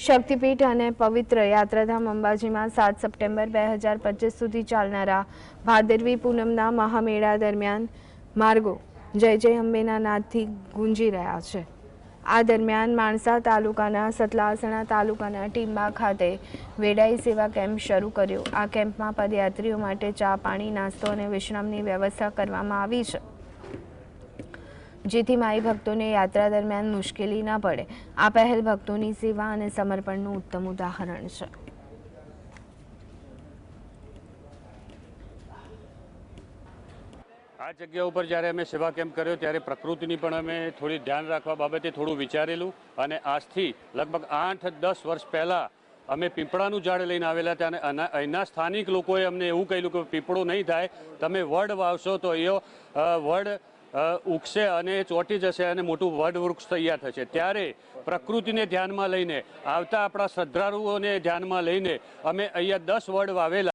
શક્તિપીઠ અને પવિત્ર યાત્રાધામ અંબાજીમાં સાત સપ્ટેમ્બર બે હજાર પચીસ સુધી ચાલનારા ભાદરવી પૂનમના મહામેળા દરમિયાન માર્ગો જય જય અંબેના નાદથી ગુંજી રહ્યા છે. આ દરમિયાન માણસા તાલુકાના સતલાસણા તાલુકાના ટીંબા ખાતે વેડાઈ સેવા કેમ્પ શરૂ કર્યો. આ કેમ્પમાં પદયાત્રીઓ માટે ચા, પાણી, નાસ્તો અને વિશ્રામની વ્યવસ્થા કરવામાં આવી છે. જેથી માઈ ભક્તોને યાત્રા દરમિયાન મુશ્કેલી ન પડે. આ પહેલ ભક્તોની સેવા અને સમર્પણનું ઉત્તમ ઉદાહરણ છે. આ જગ્યા ઉપર જ્યારે અમે સેવા કેમ્પ કર્યો, ત્યારે પ્રકૃતિની પણ અમે થોડી ધ્યાન રાખવા બાબતે થોડું વિચારેલું અને આજથી લગભગ આઠ દસ વર્ષ પહેલાં અમે પીપળાનું ઝાડ લઈને આવેલા હતા અને અહીંના સ્થાનિક લોકોએ અમને એવું કહેલું કે પીપળો નહીં થાય, તમે વડ વાવશો તો એ વડ ઉગશે અને ચોંટી જશે અને મોટું વડવૃક્ષ તૈયાર થશે. ત્યારે પ્રકૃતિને ધ્યાનમાં લઈને, આવતા આપણા શ્રદ્ધાળુઓને ધ્યાનમાં લઈને, અમે અહીંયા દસ વડ વાવેલા